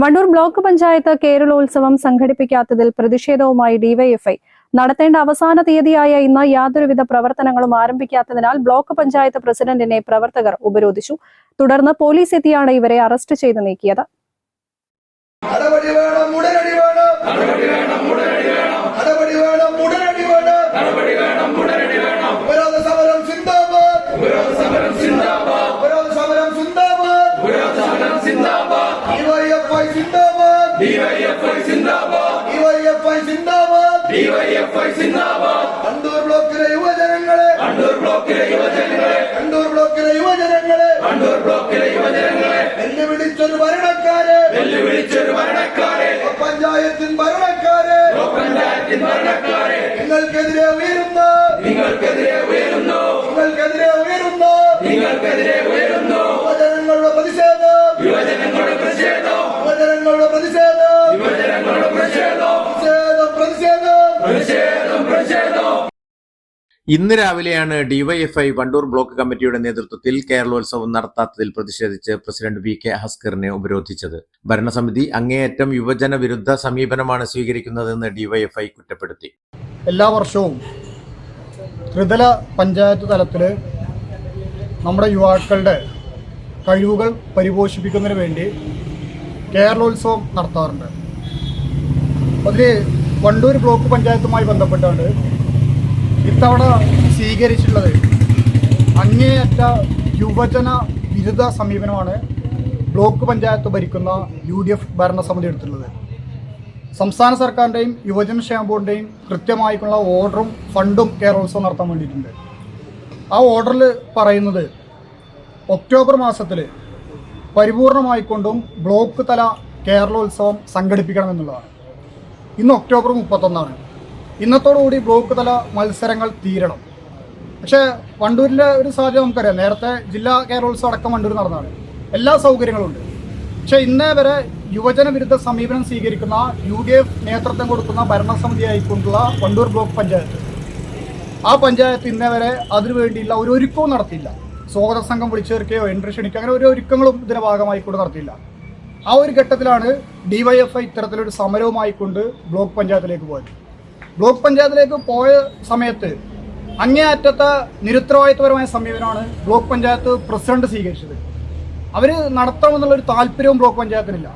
Wandoor block panchayat Keralolsavam സംഘടിപ്പിക്കാത്തതിൽ പ്രതിഷേധവുമായി DYFI. നടത്തേണ്ട അവസാന തീയതിയായ ഇന്ന് യാതൊരുവിധ പ്രവർത്തനങ്ങളും ആരംഭിക്കാത്തതിനാൽ ബ്ലോക്ക് പഞ്ചായത്ത് പ്രസിഡന്റിനെ പ്രവർത്തകർ ഉപരോധിച്ചു. തുടർന്ന് പോലീസ് എത്തിയാണ് ഇവരെ അറസ്റ്റ് ചെയ്ത് നീക്കിയത്. ഡിവൈഎഫ്ഐ സിന്ദാബാദ്. കണ്ടൂർ ബ്ലോക്കിലെ യുവജനങ്ങളെ. കണ്ടൂർ ബ്ലോക്കിലെ യുവജനങ്ങളെ. കണ്ടൂർ ബ്ലോക്കിലെ യുവജനങ്ങളെ. കണ്ടൂർ ബ്ലോക്കിലെ യുവജനങ്ങളെ. വെല്ലുവിളിച്ചൊരു ഭരണക്കാരെ. വെല്ലുവിളിച്ചൊരു ഭരണക്കാരെ. പഞ്ചായത്തിൻ ഭരണക്കാരെ. പഞ്ചായത്തിൻ ഭരണക്കാരെ. നിങ്ങൾക്കെതിരെ ഉയരുന്ന. നിങ്ങൾക്കെതിരെ ഉയരുന്നു. നിങ്ങൾക്കെതിരെ ഉയരുന്നു. നിങ്ങൾക്കെതിരെ ഇന്ന് രാവിലെയാണ് ഡിവൈഎഫ്ഐ വണ്ടൂർ ബ്ലോക്ക് കമ്മിറ്റിയുടെ നേതൃത്വത്തിൽ കേരളോത്സവം നടത്താത്തതിൽ പ്രതിഷേധിച്ച് പ്രസിഡന്റ് വി കെ ഹസ്കറിനെ ഉപരോധിച്ചത്. ഭരണസമിതി അങ്ങേയറ്റം യുവജന വിരുദ്ധ സമീപനമാണ് സ്വീകരിക്കുന്നതെന്ന് ഡിവൈഎഫ്ഐ കുറ്റപ്പെടുത്തി. എല്ലാ വർഷവും ത്രിതല പഞ്ചായത്ത് തലത്തിൽ നമ്മുടെ യുവാക്കളുടെ കഴിവുകൾ പരിപോഷിപ്പിക്കുന്നതിന് വേണ്ടി കേരളോത്സവം നടത്താറുണ്ട്. അതിൽ വണ്ടൂർ ബ്ലോക്ക് പഞ്ചായത്തുമായി ബന്ധപ്പെട്ടാണ് ഇത്തവണ സ്വീകരിച്ചിട്ടുള്ളത് അങ്ങേയറ്റ യുവജന വിരുദ്ധ സമീപനമാണ് ബ്ലോക്ക് പഞ്ചായത്ത് ഭരിക്കുന്ന യു ഡി എഫ് ഭരണസമിതി എടുത്തിട്ടുള്ളത്. സംസ്ഥാന സർക്കാരിന്റെയും യുവജനക്ഷേമ ബോർഡിന്റെയും കൃത്യമായിട്ടുള്ള ഓർഡറും ഫണ്ടും കേരളോത്സവം നടത്താൻ വേണ്ടിയിട്ടുണ്ട്. ആ ഓർഡറിൽ പറയുന്നത് ഒക്ടോബർ മാസത്തിൽ പരിപൂർണമായിക്കൊണ്ടും ബ്ലോക്ക് തല കേരളോത്സവം സംഘടിപ്പിക്കണമെന്നുള്ളതാണ് ഇന്ന് ഒക്ടോബർ മുപ്പത്തൊന്നാണ്. ഇന്നത്തോടുകൂടി ബ്ലോക്ക് തല മത്സരങ്ങൾ തീരണം. പക്ഷേ വണ്ടൂരിലെ ഒരു സാഹചര്യം നമുക്കറിയാം. നേരത്തെ ജില്ലാ കേരളോത്സവം അടക്കം വണ്ടൂർ നടന്നതാണ്. എല്ലാ സൗകര്യങ്ങളും ഉണ്ട് പക്ഷേ ഇന്നേ വരെ യുവജന വിരുദ്ധ സമീപനം സ്വീകരിക്കുന്ന യു ഡി എഫ് നേതൃത്വം കൊടുക്കുന്ന ഭരണസമിതി ആയിക്കൊണ്ടുള്ള വണ്ടൂർ ബ്ലോക്ക് പഞ്ചായത്ത്. ആ പഞ്ചായത്ത് ഇന്നേ വരെ അതിനുവേണ്ടിയുള്ള ഒരു ഒരുക്കവും നടത്തിയില്ല. സ്വാഗത സംഘം വിളിച്ചു ചേർക്കുകയോ എൻട്രി ക്ഷണിക്കുകയോ അങ്ങനെ ഒരു ഒരുക്കങ്ങളും ഇതിന്റെ ഭാഗമായി കൊണ്ട് നടത്തിയില്ല. ആ ഒരു ഘട്ടത്തിലാണ് ഡിവൈഎഫ്ഐ ഇത്തരത്തിലൊരു സമരവുമായിക്കൊണ്ട് ബ്ലോക്ക് പഞ്ചായത്തിലേക്ക് പോയത്. ബ്ലോക്ക് പഞ്ചായത്തിലേക്ക് പോയ സമയത്ത് അങ്ങേയറ്റത്തെ നിരുത്തരവാദിത്വപരമായ സമീപനമാണ് ബ്ലോക്ക് പഞ്ചായത്ത് പ്രസിഡന്റ് സ്വീകരിച്ചത്. അവർ നടത്തണമെന്നുള്ളൊരു താല്പര്യവും ബ്ലോക്ക് പഞ്ചായത്തിനില്ല.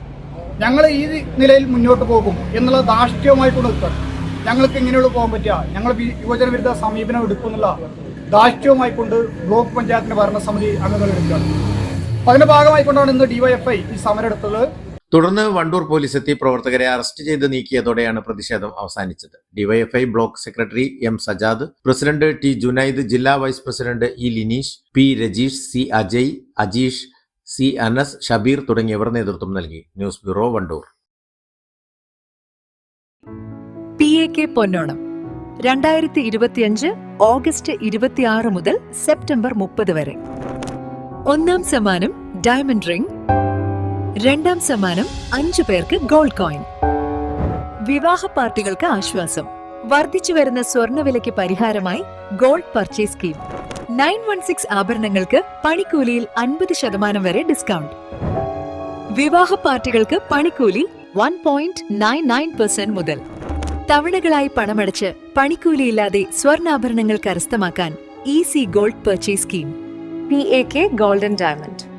ഞങ്ങൾ ഈ നിലയിൽ മുന്നോട്ട് പോകും എന്നുള്ള ധാർഷ്ട്യവുമായിക്കൊണ്ട് ഉത്തരം ഞങ്ങൾക്ക് ഇങ്ങനെയുള്ള പോകാൻ പറ്റുക ഞങ്ങൾ യുവജന വിരുദ്ധ സമീപനം എടുക്കുന്നുള്ള ധാർഷ്ട്യവുമായിക്കൊണ്ട് ബ്ലോക്ക് പഞ്ചായത്തിന്റെ ഭരണസമിതി അംഗങ്ങൾ എടുക്കുകയാണ്. അതിന്റെ ഭാഗമായിക്കൊണ്ടാണ് ഇന്ന് ഡിവൈഎഫ്ഐ ഈ സമരം എടുത്തത്. തുടർന്ന് വണ്ടൂർ പോലീസ് എത്തി പ്രവർത്തകരെ അറസ്റ്റ് ചെയ്ത് നീക്കിയതോടെയാണ് പ്രതിഷേധം അവസാനിച്ചത്. DYFI block secretary M Sajad president T Junaid ജില്ലാ vice president E Lineesh P Rajeesh C Ajay Ajeesh C Anas Shabeer തുടങ്ങിയവർ നേതൃത്വം നൽകി. News bureau Wandoor. P A K Ponnonam. രണ്ടായിരത്തി ഇരുപത്തിയഞ്ച് ഓഗസ്റ്റ് ഇരുപത്തിയാറ് മുതൽ സെപ്റ്റംബർ മുപ്പത് വരെ. ഒന്നാം സമ്മാനം ഡയമണ്ട് റിംഗ് രണ്ടാം സമ്മാനം അഞ്ചു പേർക്ക് ഗോൾഡ് കോയിൻ വിവാഹ പാർട്ടികൾക്ക് ആശ്വാസം. വർദ്ധിച്ചു വരുന്ന സ്വർണവിലയ്ക്ക് പരിഹാരമായി gold purchase scheme nine one six ആഭരണങ്ങൾക്ക് പണിക്കൂലിയിൽ അൻപത് ശതമാനം വരെ ഡിസ്കൗണ്ട് വിവാഹ പാർട്ടികൾക്ക് പണിക്കൂലി one point nine nine percent മുതൽ. തവണകളായി പണമടച്ച് പണിക്കൂലിയില്ലാതെ സ്വർണാഭരണങ്ങൾ കരസ്ഥമാക്കാൻ easy gold purchase scheme P A K golden diamond